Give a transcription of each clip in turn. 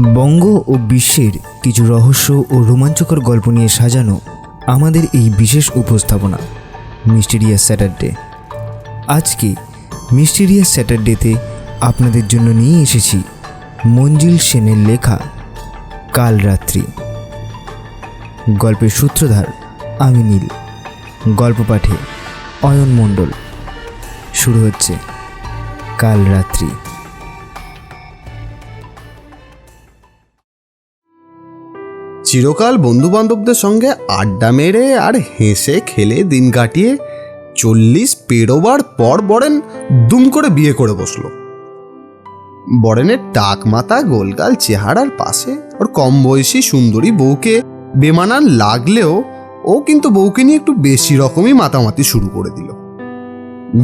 বঙ্গ ও বিশ্বের কিছু রহস্য ও রোমাঞ্চকর গল্প নিয়ে সাজানো আমাদের এই বিশেষ উপস্থাপনা, মিস্টিরিয়াস স্যাটারডে। আজকে মিস্টিরিয়াস স্যাটারডেতে আপনাদের জন্য নিয়ে এসেছি মঞ্জিল সেনের লেখা কাল রাত্রি গল্পের সূত্রধার আমি নীল। গল্প পাঠে অয়ন মণ্ডল। শুরু হচ্ছে কাল রাত্রি চিরকাল বন্ধু বান্ধবদের সঙ্গে আড্ডা মেরে আর হেসে খেলে দিন কাটিয়ে চল্লিশ পেরোবার পর বরেন দুম করে বিয়ে করে বসল। বরেনের টাক মাথা গোলগাল চেহারার পাশে, ওর কম বয়সী সুন্দরী বউকে বেমানান লাগলেও ও কিন্তু বউকে নিয়ে একটু বেশি রকমই মাতামাতি শুরু করে দিল।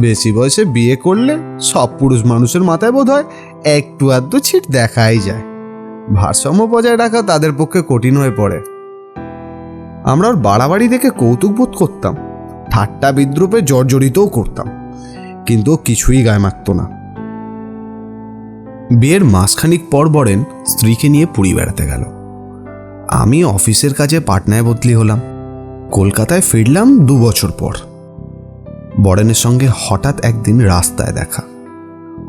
বেশি বয়সে বিয়ে করলে সব পুরুষ মানুষের মাথায় বোধ হয় একটু আধটু ছিট দেখাই যায়। ভারসাম্য বজায় রাখা তাদের পক্ষে কঠিন হয়ে পড়ে। আমরা ওর বাড়াবাড়ি দেখে কৌতুক বোধ করতাম। ঠাট্টা বিদ্রুপে জর্জরিতও করতাম। কিন্তু কিছুই গায়ে মাখত না। বিয়ের মাসখানিক পর বরেন স্ত্রীকে নিয়ে পুরী বেড়াতে গেল। আমি অফিসের কাজে পাটনায় বদলি হলাম। কলকাতায় ফিরলাম দু বছর পর। বরেনের সঙ্গে হঠাৎ একদিন রাস্তায় দেখা।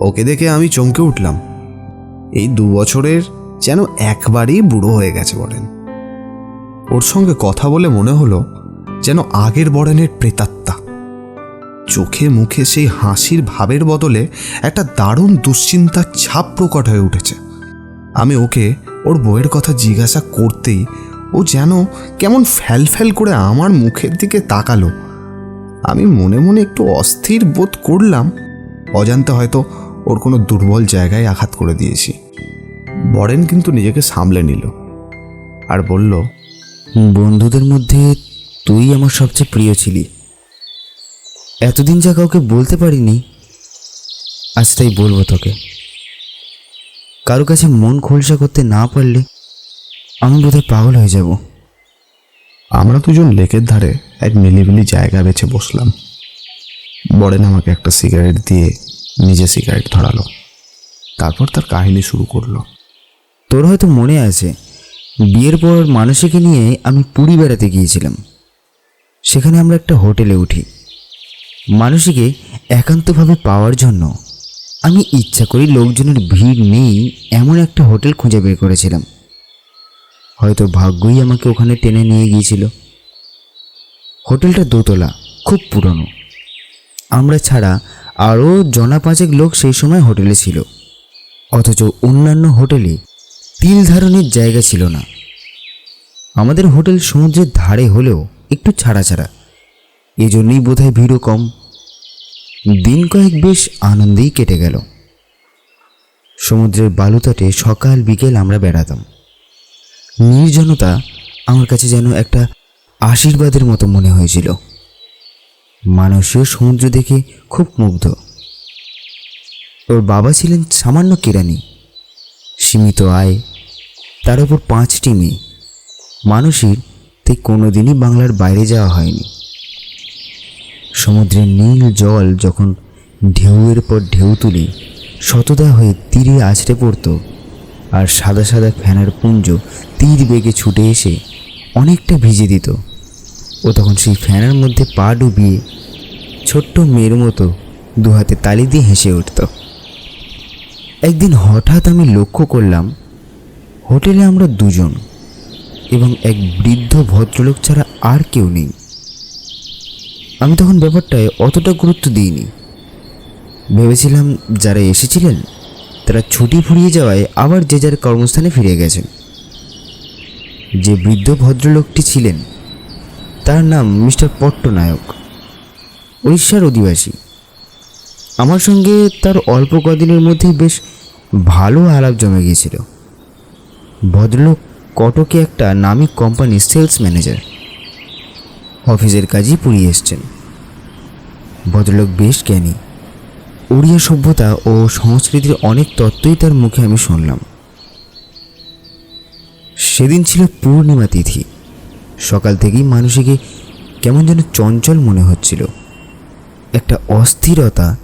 ওকে দেখে আমি চমকে উঠলাম। এই দু বছরের যেন একবারই বুড়ো হয়ে গেছে বরেন। ওর সঙ্গে কথা বলে মনে হলো যেন আগের বরেনের প্রেতাত্মা। চোখে মুখে সেই হাসির ভাবের বদলে একটা দারুণ দুশ্চিন্তার ছাপ প্রকট হয়ে উঠেছে। আমি ওকে ওর বইয়ের কথা জিজ্ঞাসা করতেই ও যেন কেমন ফ্যাল ফ্যাল করে আমার মুখের দিকে তাকালো। আমি মনে মনে একটু অস্থির বোধ করলাম, অজান্তে হয়তো ওর কোনো দুর্বল জায়গায় আঘাত করে দিয়েছি। বরেন কিন্তু নিজেকে সামলে নিল আর বলল বন্ধুদের মধ্যে তুই আমার সবচেয়ে প্রিয় ছিলি। এতদিন যা কাউকে বলতে পারিনি আজ তাই বলব তোকে। কারও কাছে মন খোলসা করতে না পারলে আমি বোধহয় পাগল হয়ে যাব। আমরা দুজন লেকের ধারে এক নিলিবিলি জায়গা বেছে বসলাম। বরেন আমাকে একটা সিগারেট দিয়ে নিজে সিগারেট ধরালো। তারপর তার কাহিনী শুরু করল। তোর হয়তো মনে আছে, বিয়ের পর মানসীকে নিয়ে আমি পুরী বেড়াতে গিয়েছিলাম। সেখানে আমরা একটা হোটেলে উঠি। মানসীকে একান্তভাবে পাওয়ার জন্য আমি ইচ্ছা করি লোকজনের ভিড় নেই এমন একটা হোটেল খুঁজে বের করেছিলাম। হয়তো ভাগ্যই আমাকে ওখানে টেনে নিয়ে গিয়েছিল। হোটেলটা দোতলা, খুব পুরনো। আমরা ছাড়া আরও জনা পাঁচেক লোক সেই সময় হোটেলে ছিল। অথচ অন্যান্য হোটেলে তিল ধারণের জায়গা ছিল না। আমাদের হোটেল সমুদ্রের ধারে হলেও একটু ছাড়া ছাড়া এজন্যই বোধহয় ভিড়ও কম। দিন কয়েক বেশ আনন্দেই কেটে গেল। সমুদ্রের বালুতটে সকাল বিকেল আমরা বেড়াতাম। নির্জনতা আমার কাছে যেন একটা আশীর্বাদের মতো মনে হয়েছিল। মানুষও সমুদ্র দেখে খুব মুগ্ধ। ওর বাবা ছিলেন সামান্য কেরানি। সীমিত আয় তার উপর পাঁচটি মেয়ে। মানুষের তাই কোনোদিনই বাংলার বাইরে যাওয়া হয়নি। সমুদ্রের নীল জল যখন ঢেউয়ের পর ঢেউ তুলে শতদা হয়ে তীরে আছড়ে পড়ত, আর সাদা সাদা ফ্যানার পুঞ্জ তীর বেগে ছুটে এসে অনেকটা ভিজে দিত। ও তখন সেই ফ্যানার মধ্যে পা ডুবিয়ে ছোট্ট মেয়ের মতো দুহাতে তালি দিয়ে হেসে উঠত। একদিন হঠাৎ আমি লক্ষ্য করলাম হোটেলে আমরা দুজন এবং এক বৃদ্ধ ভদ্রলোক ছাড়া আর কেউ নেই। আমি তখন ব্যাপারটায় অতটা গুরুত্ব দিইনি। ভেবেছিলাম যারা এসেছিলেন, তারা ছুটি ফুরিয়ে যাওয়ায় আবার যে যার কর্মস্থানে ফিরে গেছেন। যে বৃদ্ধ ভদ্রলোকটি ছিলেন, তার নাম মিস্টার পট্টনায়ক, উড়িষ্যার অধিবাসী। আমার সঙ্গে তার অল্প কদিনের মধ্যেই বেশ ভালো আলাপ জমে গিয়েছিল। ভদ্রলোক কটকে একটা নামি কোম্পানির সেলস ম্যানেজার। অফিসের কাজই পুড়িয়ে এসছেন। ভদ্রলোক বেশ জ্ঞানী। ওড়িয়া সভ্যতা ও সংস্কৃতির অনেক তত্ত্বই তার মুখে আমি শুনলাম। সেদিন ছিল পূর্ণিমা তিথি। সকাল থেকেই মানুষকে কেমন যেন চঞ্চল মনে হচ্ছিল। একটা অস্থিরতা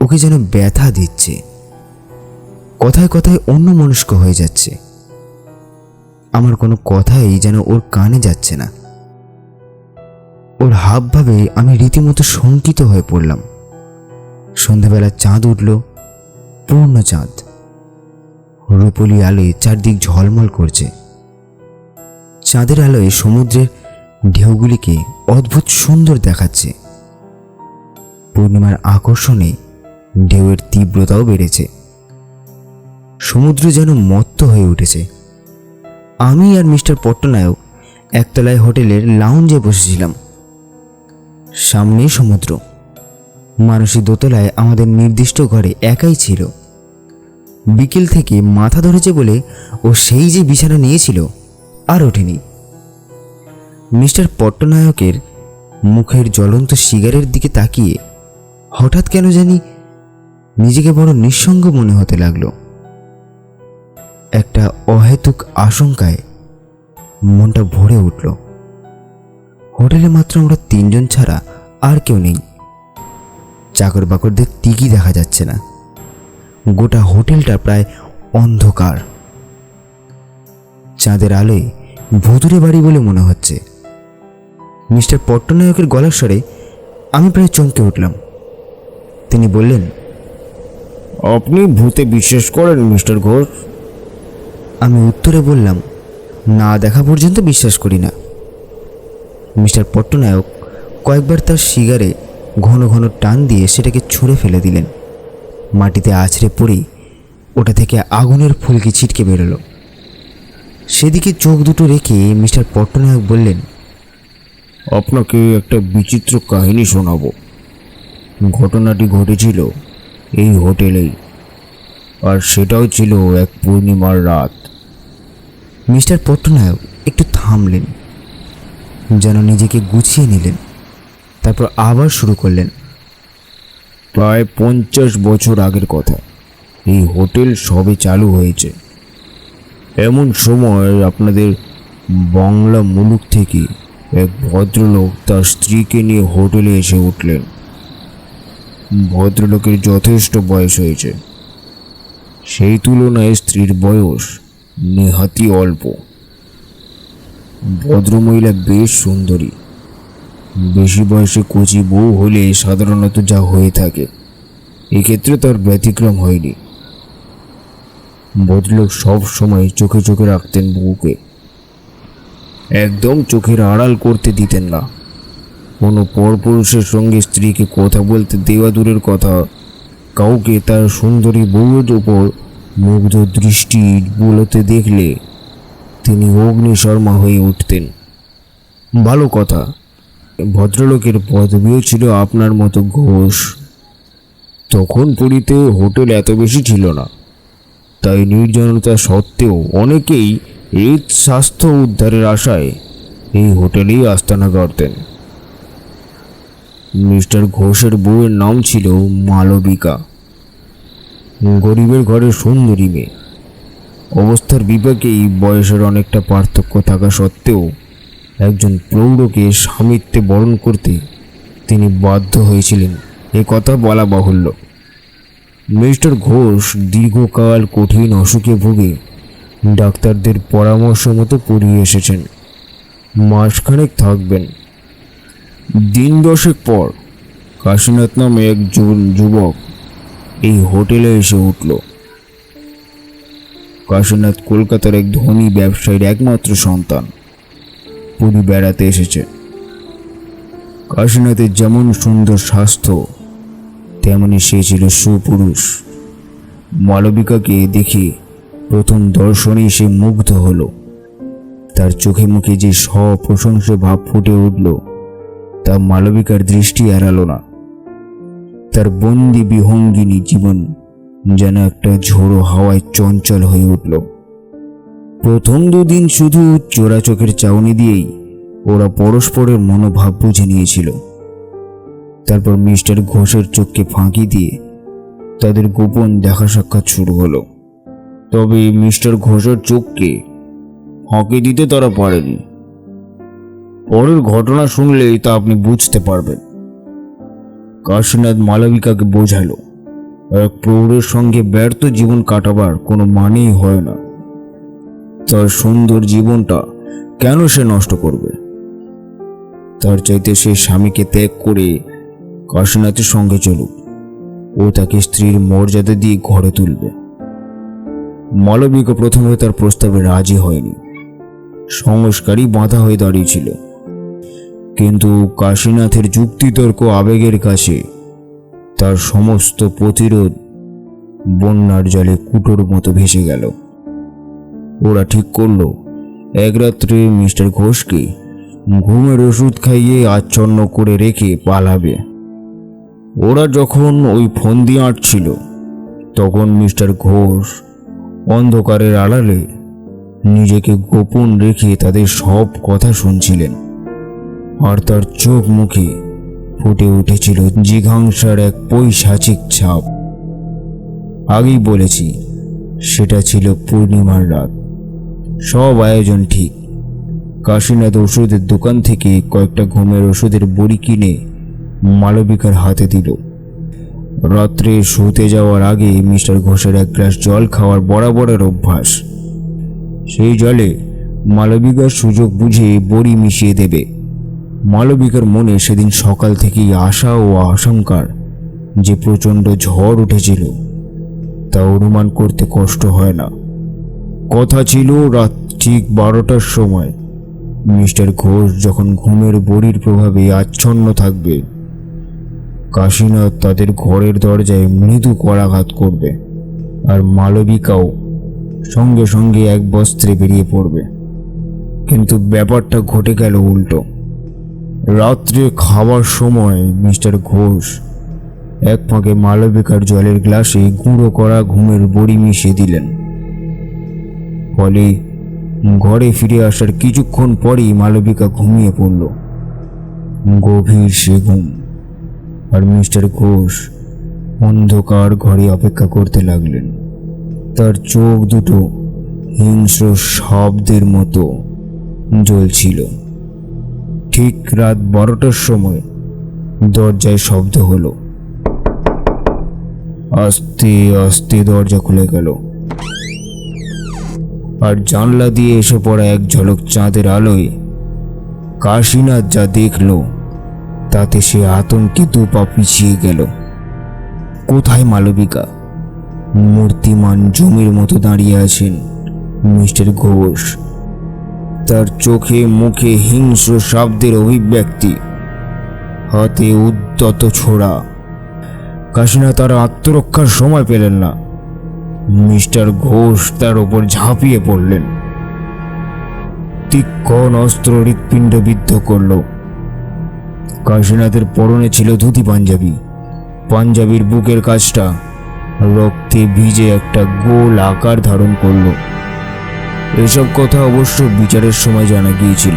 ওকে যেন ব্যথা দিচ্ছে। কথায় কথায় অন্য মনস্ক হয়ে যাচ্ছে। আমার কোনো কথাই যেন ওর কানে যাচ্ছে না। ওর হাবভাবে আমি রীতিমতো শঙ্কিত হয়ে পড়লাম। সন্ধ্যাবেলা চাঁদ উঠল, পূর্ণ চাঁদ। রূপলি আলোয় চারদিক ঝলমল করছে। চাঁদের আলোয় সমুদ্রের ঢেউগুলিকে অদ্ভুত সুন্দর দেখাচ্ছে। পূর্ণিমার আকর্ষণে ঢেউয়ের তীব্রতাও বেড়েছে। সমুদ্র যেন মত্ত হয়ে উঠেছে। আমি আর মিস্টার পট্টনায়ক একতলায় হোটেলের লাউঞ্জে বসেছিলাম। সামনেই সমুদ্র। মানসী দোতলায় আমাদের নির্দিষ্ট ঘরে একাই ছিল। বিকেল থেকে মাথা ধরেছে বলে ও সেই যে বিছানা নিয়েছিল আর ওঠেনি। মিস্টার পট্টনায়কের মুখের জ্বলন্ত সিগারের দিকে তাকিয়ে হঠাৎ কেন জানি নিজেকে বড় নিঃসঙ্গ মনে হতে লাগল। একটা অহেতুক আশঙ্কায় মনটা ভরে উঠল। হোটেলে মাত্র আমরা তিনজন ছাড়া আর কেউ নেই। চাকর বাকরদের টিকি দেখা যাচ্ছে না। গোটা হোটেলটা প্রায় অন্ধকার। চাঁদের আলোয় ভুতুরে বাড়ি বলে মনে হচ্ছে। মিস্টার পট্টনায়কের গলার স্বরে আমি প্রায় চমকে উঠলাম। তিনি বললেন, আপনি ভূতে বিশ্বাস করেন, মিস্টার ঘোষ? আমি উত্তরে বললাম, না দেখা পর্যন্ত বিশ্বাস করি না। মিস্টার পট্টনায়ক কয়েকবার তার সিগারে ঘন ঘন টান দিয়ে সেটাকে ছুঁড়ে ফেলে দিলেন। মাটিতে আছড়ে পড়েই ওটা থেকে আগুনের ফুলকি ছিটকে বেরোলো। সেদিকে চোখ দুটো রেখে মিস্টার পট্টনায়ক বললেন, আপনাকে একটা বিচিত্র কাহিনী শোনাবো। ঘটনাটি ঘটেছিল এই হোটেলেই, আর সেটাও ছিল এক পূর্ণিমার রাত। মিস্টার পট্টনায়ক একটু থামলেন, যেন নিজেকে গুছিয়ে নিলেন, তারপর আবার শুরু করলেন। প্রায় পঞ্চাশ বছর আগের কথা, এই হোটেল সবে চালু হয়েছে। এমন সময় আপনাদের বাংলা মুলুক থেকে এক ভদ্রলোক তার স্ত্রীকে নিয়ে হোটেলে এসে উঠলেন। ভদ্রলোকের যথেষ্ট বয়স হয়েছে। সেই তুলনায় স্ত্রীর বয়স নেহাতি অল্প। ভদ্রমহিলা বেশ সুন্দরী। বেশি বয়সে কচি বউ হলে সাধারণত যা হয়ে থাকে, এক্ষেত্রে তার ব্যতিক্রম হয়নি। ভদ্রলোক সব সময় চোখে চোখে রাখতেন বউকে। একদম চোখের আড়াল করতে দিতেন না। কোনো পরপুরুষের সঙ্গে স্ত্রীকে কথা বলতে দেওয়া দূরের কথা, কাউকে তার সুন্দরী বউয়ের ওপর মুগ্ধ দৃষ্টি বলতে দেখলে তিনি অগ্নিশর্মা হয়ে উঠতেন। ভালো কথা, ভদ্রলোকের পদবিও ছিল আপনার মতো ঘোষ। তখন পুরীতে হোটেল এত বেশি ছিল না। তাই নির্জনতা সত্ত্বেও অনেকেই এই স্বাস্থ্য উদ্ধারের আশায় এই হোটেলেই আস্তানা করতেন মিস্টার ঘোষের বউয়ের নাম ছিল মালবিকা। গরিবের ঘরে সুন্দরী মেয়ে। অবস্থার বিপাকেই বয়সের অনেকটা পার্থক্য থাকা সত্ত্বেও একজন প্রৌঢ়কে স্বামিত্বে বরণ করতে তিনি বাধ্য হয়েছিলেন। এ কথা বলা বাহুল্য। মিস্টার ঘোষ দীর্ঘকাল কঠিন অসুখে ভুগে ডাক্তারদের পরামর্শ মতো পড়িয়ে এসেছেন। মাসখানেক থাকবেন। দিন দশেক পর কাশীনাথ নামে এক যুব- যুবক এই হোটেলে এসে উঠল। কাশীনাথ কলকাতার এক ধনী ব্যবসায়ীর একমাত্র সন্তান। পুরী বেড়াতে এসেছে। কাশীনাথের যেমন সুন্দর স্বাস্থ্য, তেমনি সে ছিল সুপুরুষ। মালবিকাকে দেখে প্রথম দর্শনেই সে মুগ্ধ হলো। তার চোখে মুখে যে সপ্রশংস ভাব ফুটে উঠল, তা মালবিকার দৃষ্টি এড়ালো না। তার বন্দি বিহঙ্গিনী জীবন যেন একটা ঝোড়ো হাওয়ায় চঞ্চল হয়ে উঠল। প্রথম দুদিন শুধু চোরা চোখের চাউনি দিয়েই ওরা পরস্পরের মনোভাব বুঝে নিয়েছিল। তারপর মিস্টার ঘোষের চোখকে ফাঁকি দিয়ে তাদের গোপন দেখা সাক্ষাৎ শুরু হলো। তবে মিস্টার ঘোষের চোখকে ফাঁকি দিতে তারা পারেনি পরের ঘটনা শুনলেই তা আপনি বুঝতে পারবেন। কাশীনাথ মালবিকাকে বোঝালো এক প্রৌঢ়ের সঙ্গে ব্যর্থ জীবন কাটাবার কোনো মানেই হয় না। তার সুন্দর জীবনটা কেন সে নষ্ট করবে? তার চাইতে সে স্বামীকে ত্যাগ করে কাশীনাথের সঙ্গে চলুক। ও তাকে স্ত্রীর মর্যাদা দিয়ে ঘরে তুলবে। মালবিকা প্রথমে তার প্রস্তাবে রাজি হয়নি। সংস্কারই বাধা হয়ে দাঁড়িয়েছিল। কিন্তু কাশীনাথের যুক্তিতর্ক আবেগের কাছে তার সমস্ত প্রতিরোধ বন্যার জলে কুটোর মতো ভেসে গেল। ওরা ঠিক করল, এক রাত্রে মিস্টার ঘোষকে ঘুমের ওষুধ খাইয়ে আচ্ছন্ন করে রেখে পালাবে। ওরা যখন ওই ফন্দি আঁটছিল, তখন মিস্টার ঘোষ অন্ধকারের আড়ালে নিজেকে গোপন রেখে তাদের সব কথা শুনছিলেন। আর তার চোখ মুখে ফুটে উঠেছিল জিঘাংসার এক পৈশাচিক ছাপ। আগেই বলেছি, সেটা ছিল পূর্ণিমার রাত। সব আয়োজন ঠিক। কাশীনাথ ওষুধের দোকান থেকে কয়েকটা ঘুমের ওষুধের বড়ি কিনে মালবিকার হাতে দিল। রাত্রে শুতে যাওয়ার আগে মিস্টার ঘোষের এক গ্লাস জল খাওয়ার বরাবরের অভ্যাস। সেই জলে মালবিকার সুযোগ বুঝে বড়ি মিশিয়ে দেবে। মালবিকার মনে সেদিন সকাল থেকেই আশা ও আশঙ্কার যে প্রচণ্ড ঝড় উঠেছিল, তা অনুমান করতে কষ্ট হয় না। কথা ছিল রাত ঠিক বারোটার সময়। মিস্টার ঘোষ যখন ঘুমের বড়ির প্রভাবে আচ্ছন্ন থাকবে, কাশীনাথ তাদের ঘরের দরজায় মৃদু করাঘাত করবে আর মালবিকাও সঙ্গে সঙ্গে এক বস্ত্রে বেরিয়ে পড়বে। কিন্তু ব্যাপারটা ঘটে গেল উল্টো। রাত্রে খাবার সময়, মিস্টার ঘোষ। এক ফাঁকে মালবিকার জলের গ্লাসে গুঁড়ো করা ঘুমের বড়ি মিশিয়ে দিলেন। ফলে ঘরে ফিরে আসার কিছুক্ষণ পরেই মালবিকা ঘুমিয়ে পড়ল। গভীর সে ঘুম। আর মিস্টার ঘোষ অন্ধকার ঘরে অপেক্ষা করতে লাগলেন। তার চোখ দুটো হিংস্র শব্দের মতো জ্বলছিল। ঠিক রাত বারোটার সময় দরজায় শব্দ হলো। আস্তে আস্তে দরজা খুলে গেল। আর জানলা দিয়ে এসে পড়া এক ঝলক চাঁদের আলোয় কাশীনাথ যা দেখল, তাতে সে আতঙ্কে দু পা পিছিয়ে গেল। কোথায় মালবিকা? মূর্তিমান জমির মতো দাঁড়িয়ে আছেন মিস্টার ঘোষ। তার চোখে মুখে হিংস্র শব্দের অভিব্যক্তি। হাতে উদ্যত ছোড়া। কাশিনা তার আত্মরক্ষার সময় পেলেন না। মিস্টার ঘোষ তার ওপর ঝাঁপিয়ে পড়লেন। তীক্ষণ অস্ত্র হৃৎপিণ্ড বিদ্ধ করল। কাশীনাথের পরনে ছিল ধুতি পাঞ্জাবি। পাঞ্জাবির বুকের কাজটা রক্তে ভিজে একটা গোল আকার ধারণ করল। এসব কথা অবশ্য বিচারের সময় জানা গিয়েছিল।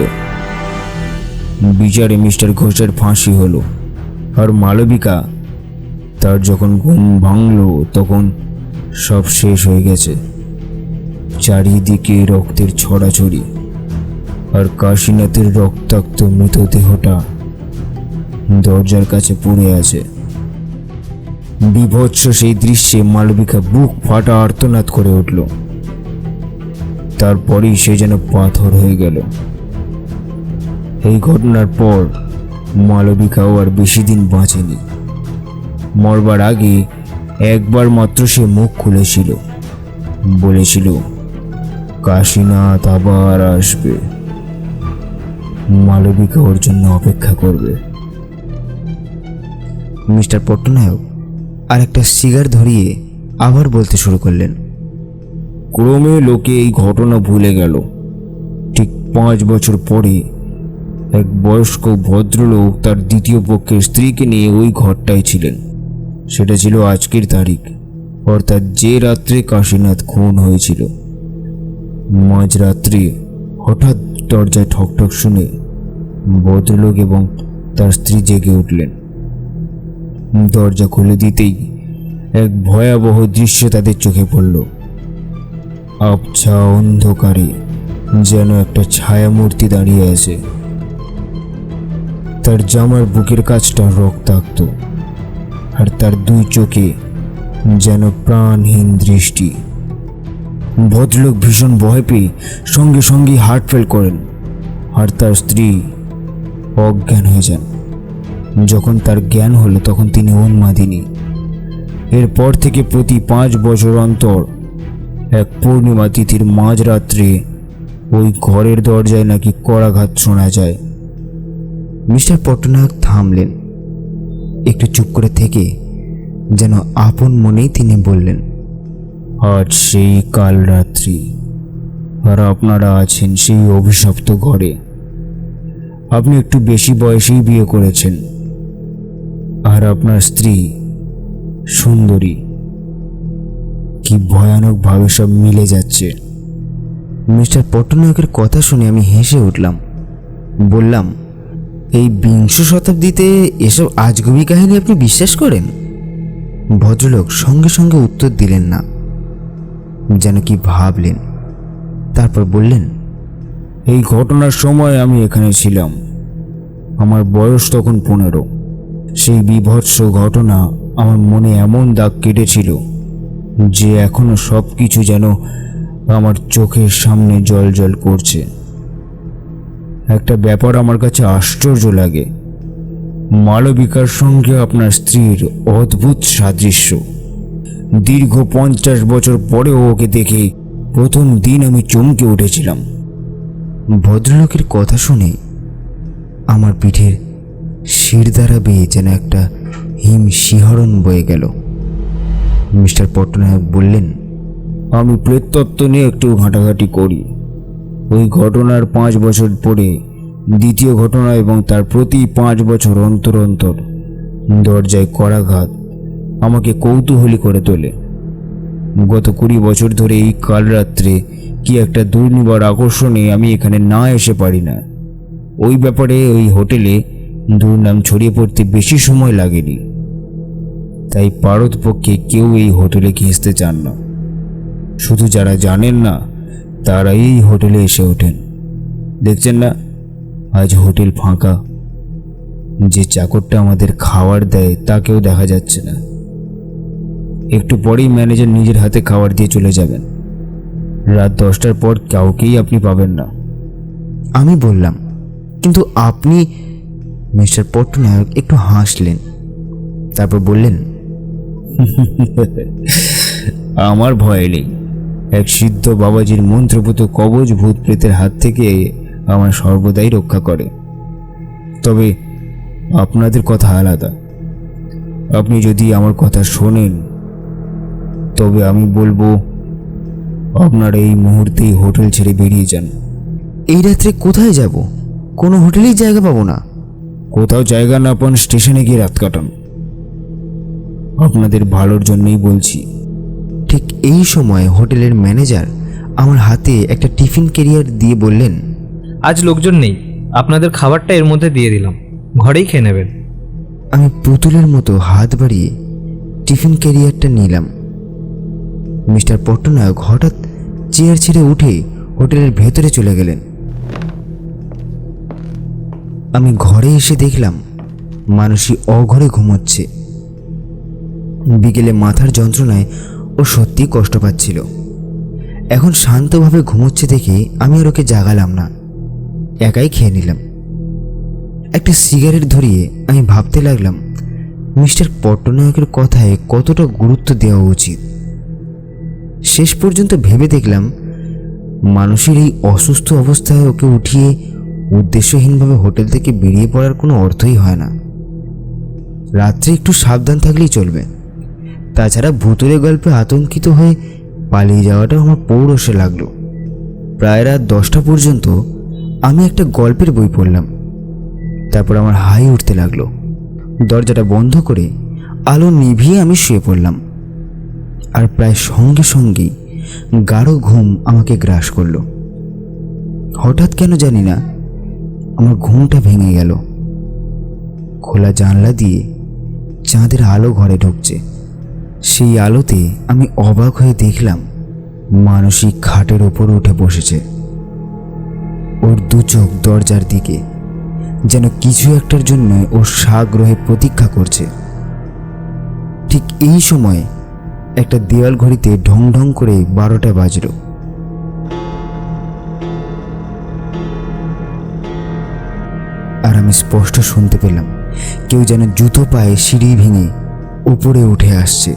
বিচারে মিস্টার ঘোষের ফাঁসি হলো। আর মালবিকা তার যখন ঘুম ভাঙলো, তখন সব শেষ হয়ে গেছে। চারিদিকে রক্তের ছড়াছড়ি। আর কাশীনাথের রক্তাক্ত মৃতদেহটা দরজার কাছে পড়ে আছে। বিভৎস সেই দৃশ্যে মালবিকা বুক ফাটা আর্তনাদ করে উঠল। তারপরেই সে যেন পাথর হয়ে গেল। এই ঘটনার পর মালবিকাও আর বেশি দিন বাঁচেনি। মরবার আগে একবার মাত্র সে মুখ খুলেছিল। বলেছিল, কাশীনাথ আবার আসবে। মালবিকা ওর জন্য অপেক্ষা করবে। মিস্টার পট্টনায়ক আর একটা সিগার ধরিয়ে আবার বলতে শুরু করলেন ক্রমে লোকে এই ঘটনা ভুলে গেল। ঠিক পাঁচ বছর পরে এক বয়স্ক ভদ্রলোক তার দ্বিতীয় পক্ষের স্ত্রীকে নিয়ে ওই ঘরটায় ছিলেন। সেটা ছিল আজকের তারিখ, অর্থাৎ যে রাত্রে কাশীনাথ খুন হয়েছিল। মাঝরাত্রে হঠাৎ দরজায় ঠকঠক শুনে ভদ্রলোক এবং তার স্ত্রী জেগে উঠলেন। দরজা খুলে দিতেই এক ভয়াবহ দৃশ্য তাদের চোখে পড়ল। আবছা অন্ধকারে যেন একটা ছায়ামূর্তি দাঁড়িয়ে আছে। তার জামার বুকের কাছটা রক্তাক্ত, আর তার দুই চোখে যেন প্রাণহীন দৃষ্টি। ভদ্রলোক ভীষণ ভয় পেয়ে সঙ্গে সঙ্গে হার্ট ফেল করেন, আর তার স্ত্রী অজ্ঞান হয়ে যান। যখন তার জ্ঞান হলো, তখন তিনি উন্মাদিনী। এরপর থেকে প্রতি পাঁচ বছর অন্তর এক পূর্ণিমা তিথির মাঝরাত্রে ওই ঘরের দরজায় নাকি করাঘাত শোনা যায়। মিস্টার পট্টনায়ক থামলেন। একটু চুপ করে থেকে যেন আপন মনেই তিনি বললেন, আজ সেই কাল রাত্রি, আর আপনারা আছেন সেই অভিশপ্ত ঘরে। আপনি একটু বেশি বয়সেই বিয়ে করেছেন, আর আপনার স্ত্রী সুন্দরী। কি ভয়ানকভাবে সব মিলে যাচ্ছে। মিস্টার পট্টনায়কের কথা শুনে আমি হেসে উঠলাম। বললাম, এই বিংশ শতাব্দীতে এসব আজগুবি কাহিনী আপনি বিশ্বাস করেন? ভদ্রলোক সঙ্গে সঙ্গে উত্তর দিলেন না। যেন কি ভাবলেন। তারপর বললেন, এই ঘটনার সময় আমি এখানে ছিলাম। আমার বয়স তখন পনেরো। সেই বিভৎস ঘটনা আমার মনে এমন দাগ কেটেছিল যে এখনও সব কিছু যেন আমার চোখের সামনে জল জল করছে। একটা ব্যাপার আমার কাছে আশ্চর্য লাগে। মালবিকার সঙ্গে আপনার স্ত্রীর অদ্ভুত সাদৃশ্য। দীর্ঘ পঞ্চাশ বছর পরেও ওকে দেখে প্রথম দিন আমি চমকে উঠেছিলাম। ভদ্রলোকের কথা শুনে আমার পিঠের শির দ্বারা বেয়ে যেন একটা হিম শিহরণ বয়ে গেল। মিস্টার পট্টনায়ক বললেন, আমি প্রেততত্ত্ব নিয়ে একটু ঘাঁটাঘাঁটি করি। ওই ঘটনার পাঁচ বছর পরে, দ্বিতীয় ঘটনা এবং তার প্রতি পাঁচ বছর অন্তর অন্তর দরজায় করাঘাত আমাকে কৌতূহলী করে তোলে। গত কুড়ি বছর ধরে এই কাল রাত্রে কি একটা দুর্নিবার আকর্ষণে আমি এখানে না এসে পারি না। ওই ব্যাপারে ওই হোটেলে দুর্নাম ছড়িয়ে পড়তে বেশি সময় লাগেনি। তাই পারতপক্ষে কেউ এই হোটেলে ঘেঁচতে চান না। শুধু যারা জানেন না, তারাই এই হোটেলে এসে ওঠেন। দেখছেন না, আজ হোটেল ফাঁকা। যে চাকরটা আমাদের খাবার দেয়, তাকেও দেখা যাচ্ছে না। একটু পরেই ম্যানেজার নিজের হাতে খাবার দিয়ে চলে যাবেন। রাত দশটার পর কাউকেই আপনি পাবেন না। আমি বললাম, কিন্তু আপনি মিস্টার পট্টনায়ক একটু হাসলেন। তারপর বললেন আমার ভয় নেই। এক সিদ্ধ বাবাজির মন্ত্রপুত কবচ ভূত প্রেতের হাত থেকে আমার সর্বদাই রক্ষা করে। তবে আপনাদের কথা আলাদা। আপনি যদি আমার কথা শোনেন তবে আমি বলব আপনারা এই মুহূর্তেই হোটেল ছেড়ে বেরিয়ে যান। এই রাত্রে কোথায় যাব? কোনো হোটেলেই জায়গা পাবো না। কোথাও জায়গা না পান স্টেশনে গিয়ে রাত কাটান। আপনাদের ভালোর জন্যই বলছি। ঠিক এই সময় হোটেলের ম্যানেজার আমার হাতে একটা টিফিন ক্যারিয়ার দিয়ে বললেন আজ লোকজন নেই আপনাদের খাবারটা এর মধ্যে দিয়ে দিলাম। ঘরেই খেয়ে নেবেন। আমি পুতুলের মতো হাত বাড়িয়ে টিফিন ক্যারিয়ারটা নিলাম। মিস্টার পট্টনায়ক হঠাৎ চেয়ার ছেড়ে উঠে হোটেলের ভেতরে চলে গেলেন। আমি ঘরে এসে দেখলাম মানুষই অঘরে ঘুমোচ্ছে। বিকেলে মাথার যন্ত্রণায় ও সত্যি কষ্ট পাচ্ছিল। এখন শান্তভাবে ঘুমোচ্ছে দেখে আমি আর ওকে জাগালাম না। একাই খেয়ে নিলাম। একটা সিগারেট ধরিয়ে আমি ভাবতে লাগলাম, মিস্টার পট্টনায়কের কথায় কতটা গুরুত্ব দেওয়া উচিত। শেষ পর্যন্ত ভেবে দেখলাম, মানুষের এই অসুস্থ অবস্থায় ওকে উঠিয়ে উদ্দেশ্যহীনভাবে হোটেল থেকে বেরিয়ে পড়ার কোনো অর্থই হয় না। রাত্রে একটু সাবধান থাকলেই চলবে। তাছাড়া ভুতুরে গল্পে আতঙ্কিত হয়ে পালিয়ে যাওয়াটাও আমার পৌরসে লাগল। প্রায় রাত দশটা পর্যন্ত আমি একটা গল্পের বই পড়লাম। তারপর আমার হাই উঠতে লাগল। দরজাটা বন্ধ করে আলো নিভিয়ে আমি শুয়ে পড়লাম। আর প্রায় সঙ্গে সঙ্গেই গাঢ় ঘুম আমাকে গ্রাস করল। হঠাৎ কেন জানি না আমার ঘুমটা ভেঙে গেল। খোলা জানলা দিয়ে চাঁদের আলো ঘরে ঢুকছে। সেই আলোতে আমি অবাক হয়ে দেখলাম মানসিক খাটের ওপর উঠে বসেছে। ওর দু চোখ দরজার দিকে যেন কিছু একটার জন্য ও সাগ্রহে প্রতীক্ষা করছে। ঠিক এই সময় একটা দেওয়াল ঘড়িতে ঢং ঢং করে বারোটা বাজলো। আর আমি স্পষ্ট শুনতে পেলাম, কেউ যেন জুতো পায়ে সিঁড়ি ভেঙে উপরে উঠে আসছে।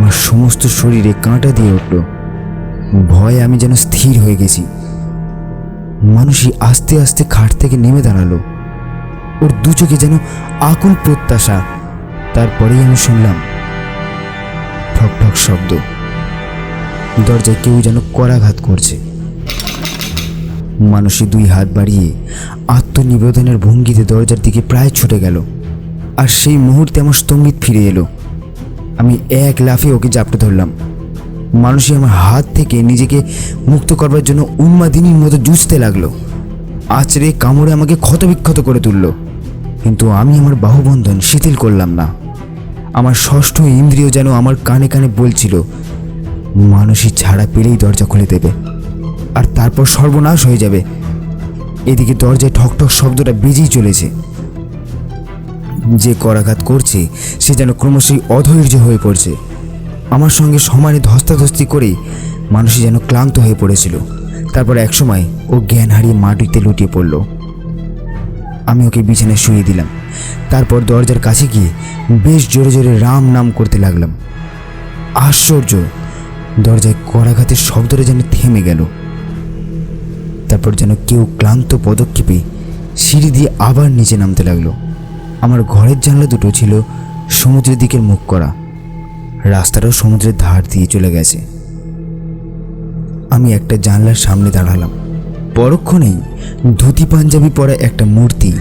আমার সমস্ত শরীরে কাঁটা দিয়ে উঠল। ভয়ে আমি যেন স্থির হয়ে গেছি। মানুষই আস্তে আস্তে খাট থেকে নেমে দাঁড়াল। ওর দু চোখে যেন আকুল প্রত্যাশা। তারপরেই আমি শুনলাম ঠক ঠক শব্দ। দরজায় কেউ যেন করাঘাত করছে। মানুষই দুই হাত বাড়িয়ে আত্মনিবেদনের ভঙ্গিতে দরজার দিকে প্রায় ছুটে গেল। আর সেই মুহূর্তে আমার স্তম্ভিত ফিরে এলো। আমি এক লাফে ওকে জাপটে ধরলাম। মানুষই আমার হাত থেকে নিজেকে মুক্ত করবার জন্য উন্মাদিনীর মতো জুঝতে লাগল। আছড়ে কামড়ে আমাকে ক্ষতবিক্ষত করে তুলল। কিন্তু আমি আমার বাহুবন্ধন শিথিল করলাম না। আমার ষষ্ঠ ইন্দ্রিয় যেন আমার কানে কানে বলছিল, মানুষই ছাড়া পেলেই দরজা খুলে দেবে, আর তারপর সর্বনাশ হয়ে যাবে। এদিকে দরজায় ঠকঠক শব্দটা বেজেই চলেছে। যে করাঘাত করছে, সে যেন ক্রমশই অধৈর্য হয়ে পড়ছে। আমার সঙ্গে সমানে ধস্তাধস্তি করে মানুষই যেন ক্লান্ত হয়ে পড়েছিল। তারপর একসময় ও জ্ঞান হারিয়ে মাটিতে লুটিয়ে পড়ল। আমি ওকে বিছানায় শুয়ে দিলাম। তারপর দরজার কাছে গিয়ে বেশ জোরে জোরে রাম নাম করতে লাগলাম। আশ্চর্য! দরজায় করাঘাতের শব্দটা যেন থেমে গেল। তারপর যেন কেউ ক্লান্ত পদক্ষেপে সিঁড়ি দিয়ে আবার নিচে নামতে লাগল। আমার ঘরের জানলা দুটো ছিল সমুদ্রের দিকের মুখ করা। রাস্তাটাও সমুদ্রের ধার দিয়ে চলে গেছে। আমি একটা জানলার সামনে দাঁড়ালাম। পরক্ষণেই ধুতি পাঞ্জাবি পরা একটা মূর্তি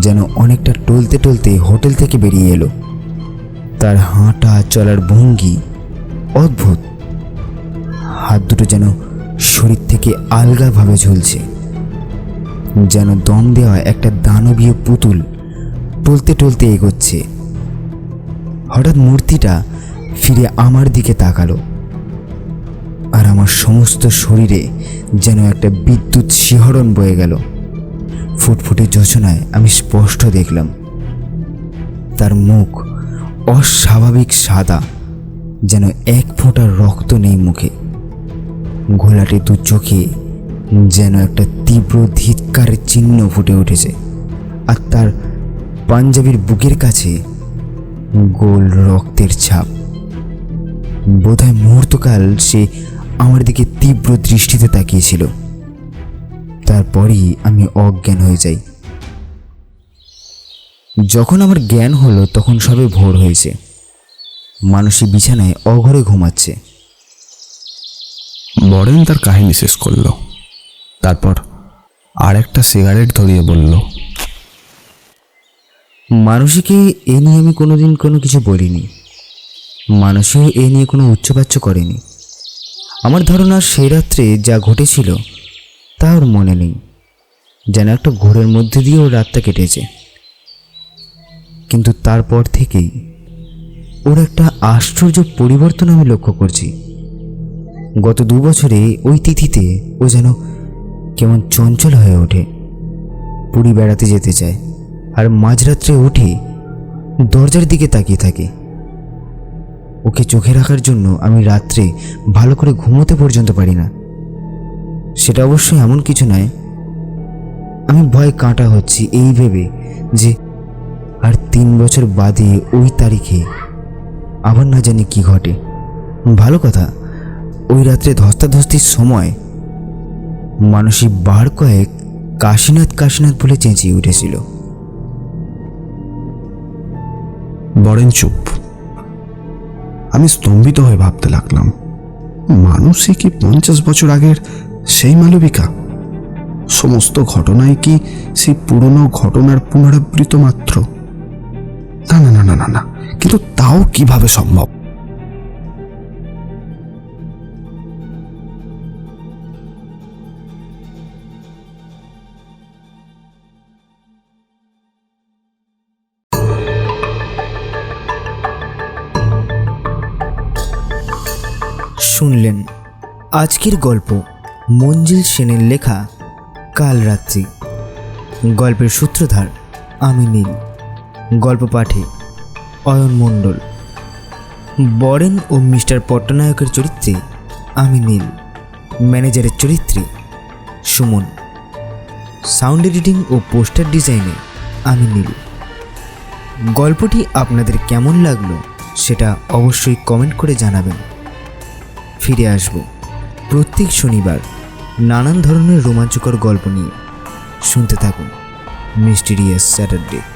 যেন অনেকটা টলতে টলতে হোটেল থেকে বেরিয়ে এলো। তার হাঁটা চলার ভঙ্গি অদ্ভুত। হাত দুটো যেন শরীর থেকে আলগাভাবে ঝুলছে। যেন দম দেওয়া একটা দানবীয় পুতুল টলতে টলতে এগোচ্ছে। হঠাৎ মূর্তিটা ফিরে আমার দিকে তাকালো। আর আমার সমস্ত শরীরে যেন একটা বিদ্যুৎ শিহরণ বয়ে গেল। ফুটফুটে যোচনায় আমি স্পষ্ট দেখলাম, তার মুখ অস্বাভাবিক সাদা, যেন এক ফোঁটা রক্ত নেই মুখে। ঘোলাটে দু চোখে যেন একটা তীব্র ধিৎকারের চিহ্ন ফুটে উঠেছে, আর তার পাঞ্জাবির বুকের কাছে গোল রক্তের ছাপ। বোধহয় মুহূর্তকাল সে আমার দিকে তীব্র দৃষ্টিতে তাকিয়েছিল। তারপরই আমি অজ্ঞান হয়ে যাই। যখন আমার জ্ঞান হলো, তখন সবে ভোর হয়েছে। মানুষই বিছানায় অঘরে ঘুমাচ্ছে। বরেন তার কাহিনী শেষ করল। তারপর আর একটা সিগারেট ধরিয়ে বলল মানুষকে এ নিয়ে আমি কোনোদিন কোনো কিছু বলিনি। মানুষও এ নিয়ে কোনো উচ্চবাচ্য করেনি। আমার ধারণা সেই রাত্রে যা ঘটেছিল, তা ওর মনে নেই। যেন একটা ঘোরের মধ্যে দিয়ে ওর রাতটা কেটেছে। কিন্তু তারপর থেকেই ওর একটা আশ্চর্য পরিবর্তন আমি লক্ষ্য করছি। গত দু বছরে ওই তিথিতে ও যেন কেমন চঞ্চল হয়ে ওঠে। পুরী বেড়াতে যেতে চায়। আর মাঝরাত্রে উঠে দরজার দিকে তাকিয়ে থাকে। ওকে চোখে রাখার জন্য আমি রাত্রে ভালো করে ঘুমোতে পর্যন্ত পারি না। সেটা অবশ্যই এমন কিছু নয়, আমি ভয় কাঁটা হচ্ছি এই ভেবে যে আর তিন বছর বাদে ওই তারিখে আবার না জানি কি ঘটে। ভালো কথা, ওই রাত্রে ধস্তাধস্তির সময় মানুষই বার কয়েক কাশীনাথ কাশীনাথ বলে চেঁচিয়ে উঠেছিল। বরেন চুপ। আমি স্তম্ভিত হয়ে ভাবতে লাগলাম, মানুষই কি পঞ্চাশ বছর আগের সেই মালবিকা? সমস্ত ঘটনাই কি সেই পুরনো ঘটনার পুনরাবৃত্ত মাত্র? না না না না না না, কিন্তু তাও কীভাবে সম্ভব? শুনলেন আজকের গল্প মঞ্জিল সেনের লেখা কাল রাত্রি। গল্পের সূত্রধার আমি নীল। গল্প পাঠে অয়ন মণ্ডল। বরেন ও মিস্টার পট্টনায়কের চরিত্রে আমি নীল। ম্যানেজারের চরিত্রে সুমন। সাউন্ড এডিটিং ও পোস্টার ডিজাইনে আমি নীল। গল্পটি আপনাদের কেমন লাগল সেটা অবশ্যই কমেন্ট করে জানাবেন। ফিরে আসব। প্রত্যেক শনিবার নানান ধরনের রোমাঞ্চকর গল্প নিয়ে। শুনতে থাকুন মিস্টিরিয়াস স্যাটারডে।